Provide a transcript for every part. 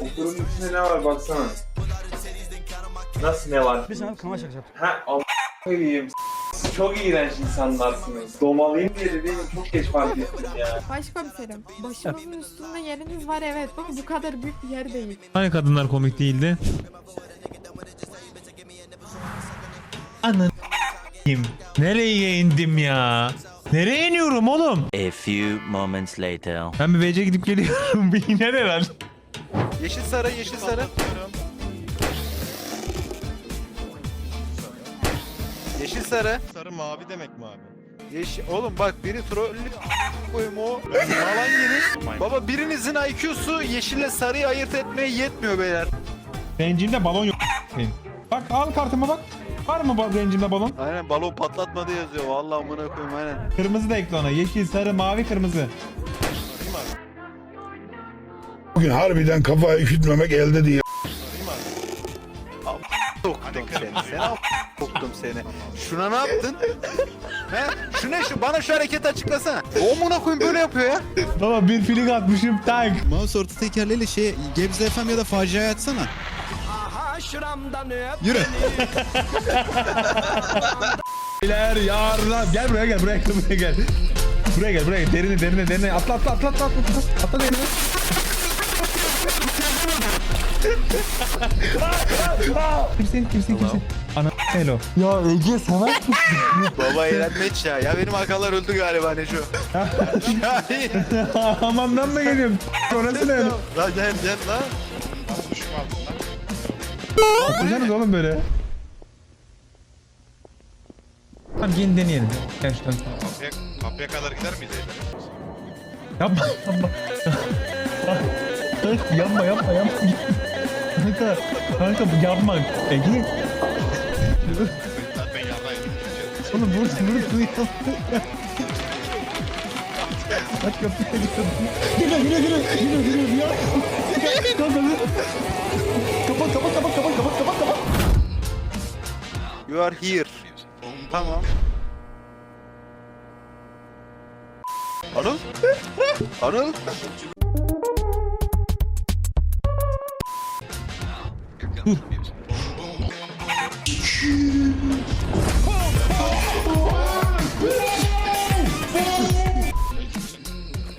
Okulun içinde ne var baksana. Nasıl ne var? Biz sana kanal şakası Ha koyayım. Siz çok iğrenç insanlarsınız. Domalıyım diye de benim çok geç fark ettim ya. Başkomiserim, başımızın üstünde yeriniz var evet ama bu kadar büyük bir yer değil. Hani kadınlar komik değildi? Ananı. Nereye indim ya? Nereye iniyorum oğlum? A few moments later. Ben bir BC gidip geliyorum. bir iner herhalde. Yeşil sarı, yeşil sarı. Yeşil sarı. Sarı mavi demek mi abi? Yeşil. Oğlum bak biri trollü koyayım o. Malan yeni. Baba birinizin IQ'su yeşille sarıyı ayırt etmeye yetmiyor beyler. Bencimde balon yok. Bak al kartıma bak. Var mı ba- bencimde balon? Aynen balon patlatmadı yazıyor. Vallahi amına koyayım aynen. Kırmızı da ekle ona. Yeşil, sarı, mavi, kırmızı. Bugün harbiden kafayı üşütmemek elde değil. Soktum seni. Am- soktum seni. Şuna ne yaptın? He? Şu ne şu? Bana şu hareketi açıklasana. O amına koyayım böyle yapıyor ya. Baba bir filik atmışım tak. Mouse orta tekerleğiyle şey Gebze FM ya da faciaya açsana. Yürü. Beyler yardım. Gel buraya gel buraya gel buraya gel. Buraya gel buraya gel. Derine derine derine. Atla atla atla atla atla. Atla, atla derine. kimsin kimsin kimsin? Ana hello. Ya Ege sana Baba eğlenmeç ya. Ya benim akalar öldü galiba Neco. Amandan mı geliyorum? Orası ne? Lan gel gel lan. Atlayacaksınız oğlum böyle. Tamam gelin deneyelim. Gel şuradan. Kapıya, kapıya kadar gider miyiz Yapma yapma. yapma yapma yapma. Kanka, kanka bu yapma. Ege. Ben yardayım. Oğlum vur vur duyuyor. Aç kapıyı Geliyor geliyor geliyor geliyor geliyor ya. Kanka dur. Kapat kapat kapat. You are here. Tamam. Anıl? Anıl?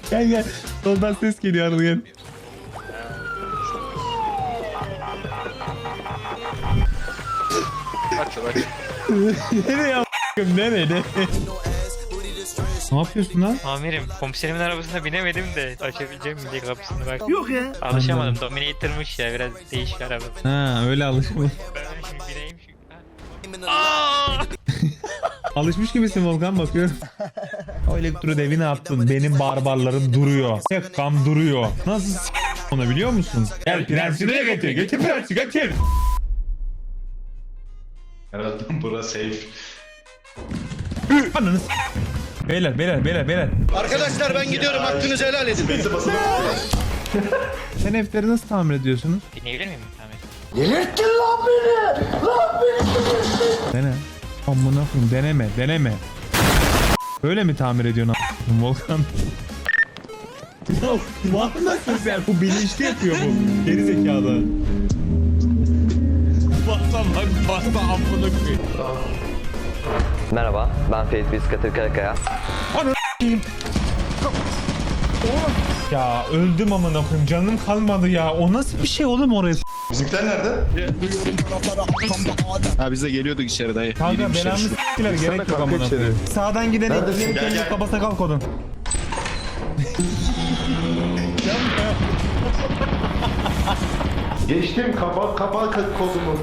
Gel gel. Soldan ses geliyor Anıl gel. Aç aç. Nereye a**ım nereye ne? Ne yapıyorsun lan? Amirim komiserimin arabasına binemedim de açabileceğim mi diye kapısını bak. Yok ya. Alışamadım. Dominator'mış ya biraz değişik araba. Ha öyle alışmış. Ben şimdi bineyim şimdi. Aa! Alışmış gibisin Volkan bakıyorum. o elektro devi ne yaptın? Benim barbarlarım duruyor. Yakkam duruyor. Nasıl s- onu biliyor musun? Gel prensini de getir. Getir prensi getir. Herhalde bura safe. Ananı s- Beyler beyler beyler beyler. Arkadaşlar ben gidiyorum hakkınızı helal edin. Sen F'leri nasıl tamir ediyorsunuz? Binebilir miyim Ahmet? Dene. Amına koyayım deneme deneme. Böyle mi tamir ediyorsun a**ım Volkan? Ya vallahi sen bu bilinçli yapıyor bu. Geri zekalı. Bak pasta amına koyayım. Merhaba, ben Ferit Biskatır Karakaya. Ya öldüm amına koyayım canım kalmadı ya. O nasıl bir şey oğlum oraya? Bizimkiler nerede? Ha biz de geliyorduk içeri dayı. Kanka belanı şu- s**tiler gerek yok amına koyayım. Sağdan giden Gel, kendi gel. kaba sakal kodun. Geçtim kapa kapa kodumu.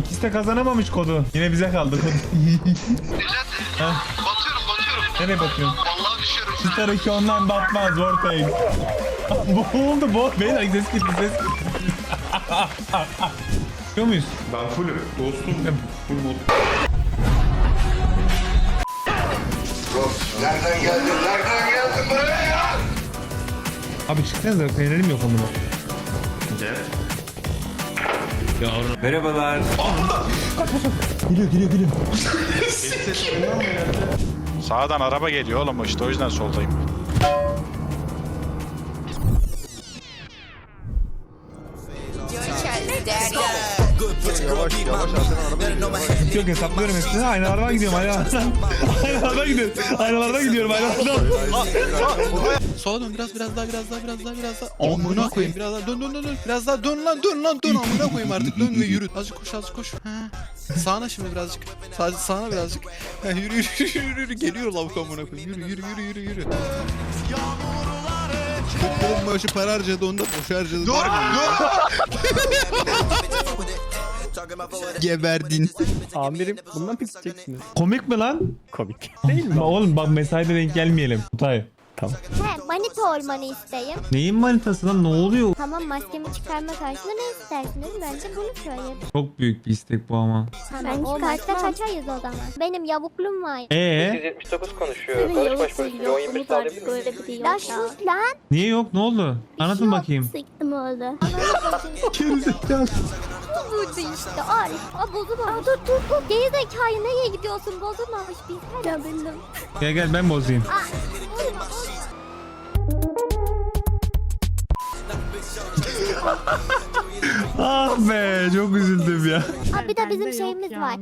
İkisi de kazanamamış kodu. Yine bize kaldı kod. Batıyorum batıyorum. Nereye bakıyorsun? Vallahi düşüyorum. Star 2 online batmaz bu oldu bu. Beyler ses gitti ses gitti. Çıkıyor muyuz? Ben fullüm. Dostum. Full mod. Nereden geldin? Nereden geldin buraya ya? Abi çıksanıza fenerim yok amına. Gel. Merhabalar. Geliyor geliyor geliyor. Sağdan araba geliyor oğlum işte o yüzden soldayım. Yavaş yavaş Yok hesaplıyorum hepsini. Aynalardan gidiyorum. Aynalardan. Aynalardan gidiyorum. Aynalardan gidiyorum. Aynalardan. Sola dön biraz biraz daha biraz daha biraz daha biraz daha. Amına koyayım biraz daha dön dön dön dön. Biraz daha dön lan dön lan dön amına koyayım artık dön ve yürü. Azıcık koş azıcık koş. Ha. Sağına şimdi birazcık. Sadece sağına birazcık. Ha, yürü yürü yürü yürü yürü. Geliyor lavuk amına koyayım. Yürü yürü yürü yürü yürü. Futbolun başı para harcadı onda boş harcadı. Dur Geberdin. Amirim bundan mı gideceksiniz? Komik mi lan? Komik. Değil mi? Oğlum bak mesaide denk gelmeyelim. Kutay. He, manita olmanı isteyim. Neyin manitası lan? Ne oluyor? Tamam maskemi çıkarma karşılığında ne istersiniz? Bence bunu söyleyin. Çok büyük bir istek bu ama. Ben çıkarsa kaçayız o zaman. Benim yavuklum var. Ee, 179 konuşuyor. Senin yavukluğun yok. Umut artık öyle biri yok ya. sus lan. niye yok? Ne oldu? Anlatın Yok, bakayım. Sıktım oldu. Buydu işte Arif. Aa bozulmamış. Aa, dur dur dur. Gerizekalı nereye gidiyorsun? Bozulmamış biz. Ya benim. Gel gel ben bozayım. Aa, bozma bozma. Ah be çok üzüldüm ya. Aa, bir de bizim Bende yok şeyimiz ya.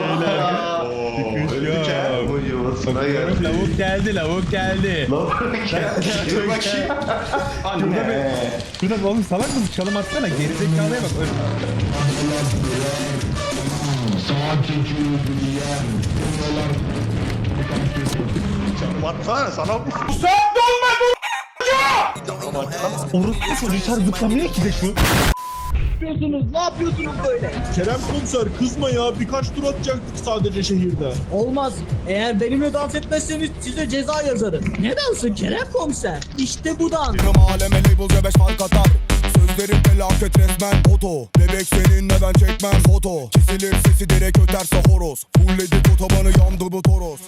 Var. Arabadan bende. atladı. Lavuk geldi lavuk geldi. Dur bakayım. Anne. Şurada oğlum salak mısın? Çalım atsana. Gerizekalıya bak. Öyle- Baksana sana Orospu çocuğu içeri zıplamıyor ki de şu. Kerem komiser kızma ya birkaç tur atacaktık sadece şehirde. Olmaz. Eğer benimle dans etmezseniz size ceza yazarım. Ne dansı Kerem komiser? İşte bu dans. Aleme label C5 fark atar Sözlerim felaket resmen foto Bebek seninle ben çekmem foto Kesilir sesi direkt öterse horoz Fulledi bu tabanı yandı bu toros